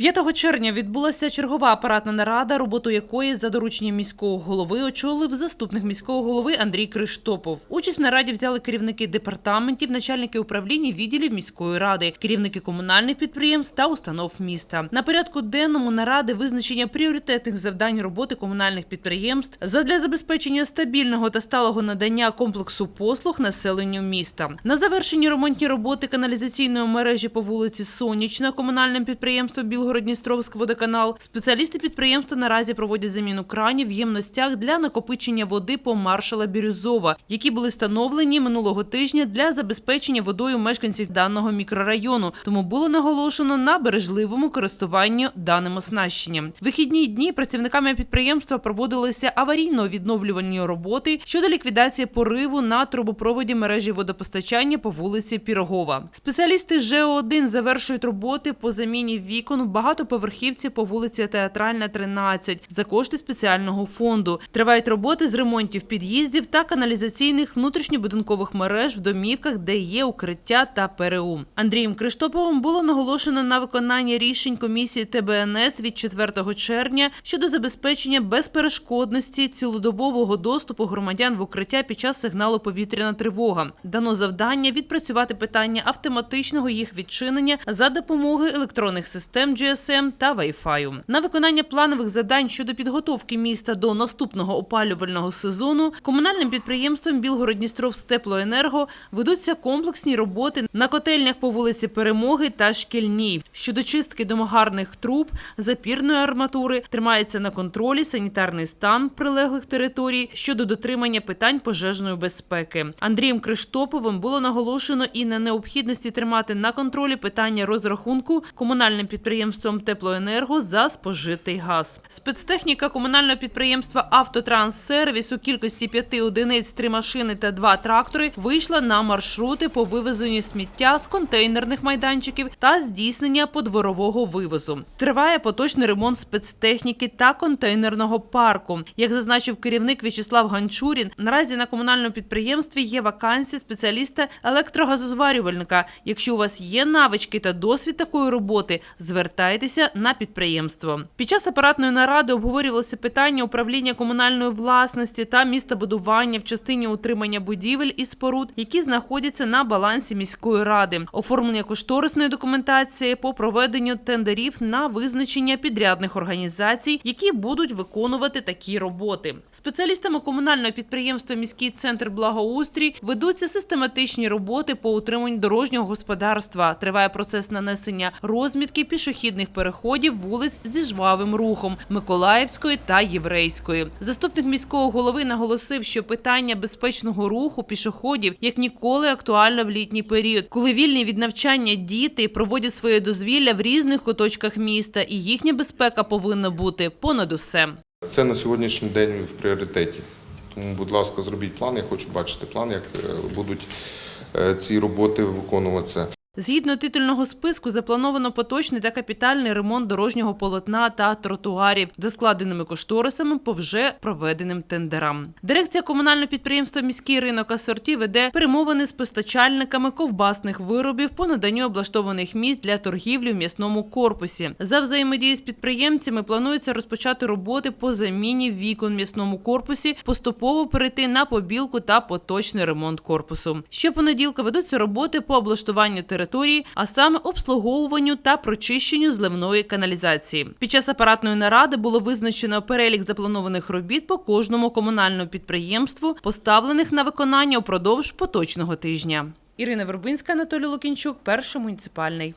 5 червня відбулася чергова апаратна нарада, роботу якої за дорученням міського голови очолив заступник міського голови Андрій Криштопов. Участь в нараді взяли керівники департаментів, начальники управління відділів міської ради, керівники комунальних підприємств та установ міста. На порядку денному наради визначення пріоритетних завдань роботи комунальних підприємств задля забезпечення стабільного та сталого надання комплексу послуг населенню міста. На завершенні ремонтні роботи каналізаційної мережі по вулиці Сонячна комунальним підприємством Білгород-Дністровськ водоканал. Спеціалісти підприємства наразі проводять заміну кранів в ємностях для накопичення води по маршала Бірюзова, які були встановлені минулого тижня для забезпечення водою мешканців даного мікрорайону. Тому було наголошено на бережливому користуванні даним оснащенням. Вихідні дні працівниками підприємства проводилися аварійно-відновлювальні роботи щодо ліквідації пориву на трубопроводі мережі водопостачання по вулиці Пірогова. Спеціалісти ЖО1 завершують роботи по заміні вікон в багатоповерхівці по вулиці Театральна, 13 за кошти спеціального фонду. Тривають роботи з ремонтів під'їздів та каналізаційних внутрішньобудинкових мереж в домівках, де є укриття та ПРУ. Андрієм Криштоповим було наголошено на виконання рішень комісії ТБНС від 4 червня щодо забезпечення безперешкодності цілодобового доступу громадян в укриття під час сигналу повітряна тривога. Дано завдання відпрацювати питання автоматичного їх відчинення за допомогою електронних систем GSM та Wi-Fi. На виконання планових завдань щодо підготовки міста до наступного опалювального сезону комунальним підприємством Білгород-Дністровськ теплоенерго ведуться комплексні роботи на котельнях по вулиці Перемоги та Шкільній. Щодо чистки домогарних труб, запірної арматури тримається на контролі санітарний стан прилеглих територій щодо дотримання питань пожежної безпеки. Андрієм Криштоповим було наголошено і на необхідності тримати на контролі питання розрахунку комунальним підприємством Теплоенерго за спожитий газ. Спецтехніка комунального підприємства Автотранссервіс у кількості п'яти одиниць, три машини та два трактори вийшла на маршрути по вивезенню сміття з контейнерних майданчиків та здійснення подворового вивозу. Триває поточний ремонт спецтехніки та контейнерного парку. Як зазначив керівник В'ячеслав Ганчурін, наразі на комунальному підприємстві є вакансія спеціаліста електрогазозварювальника. Якщо у вас є навички та досвід такої роботи, звертайтеся на підприємство. Під час апаратної наради обговорювалося питання управління комунальної власності та містобудування в частині утримання будівель і споруд, які знаходяться на балансі міської ради, оформлення кошторисної документації по проведенню тендерів на визначення підрядних організацій, які будуть виконувати такі роботи. Спеціалістами комунального підприємства Міський центр благоустрій ведуться систематичні роботи по утриманню дорожнього господарства. Триває процес нанесення розмітки пішохідних переходів вулиць зі жвавим рухом Миколаївської та Єврейської. Заступник міського голови наголосив, що питання безпечного руху пішоходів як ніколи актуально в літній період, коли вільні від навчання діти проводять своє дозвілля в різних куточках міста, і їхня безпека повинна бути понад усе. Це на сьогоднішній день в пріоритеті. Тому, будь ласка, зробіть план. Я хочу бачити план, як е, будуть е, ці роботи виконуватися. Згідно титульного списку, заплановано поточний та капітальний ремонт дорожнього полотна та тротуарів за складеними кошторисами по вже проведеним тендерам. Дирекція комунального підприємства Міський ринок асорті веде перемовини з постачальниками ковбасних виробів по наданню облаштованих місць для торгівлі в м'ясному корпусі. За взаємодії з підприємцями планується розпочати роботи по заміні вікон в м'ясному корпусі, поступово перейти на побілку та поточний ремонт корпусу. Щопонеділка ведуться роботи по облаштуванню території, а саме обслуговуванню та прочищенню зливної каналізації. Під час апаратної наради було визначено перелік запланованих робіт по кожному комунальному підприємству, поставлених на виконання упродовж поточного тижня. Ірина Вербинська, Анатолій Лукінчук, перший муніципальний.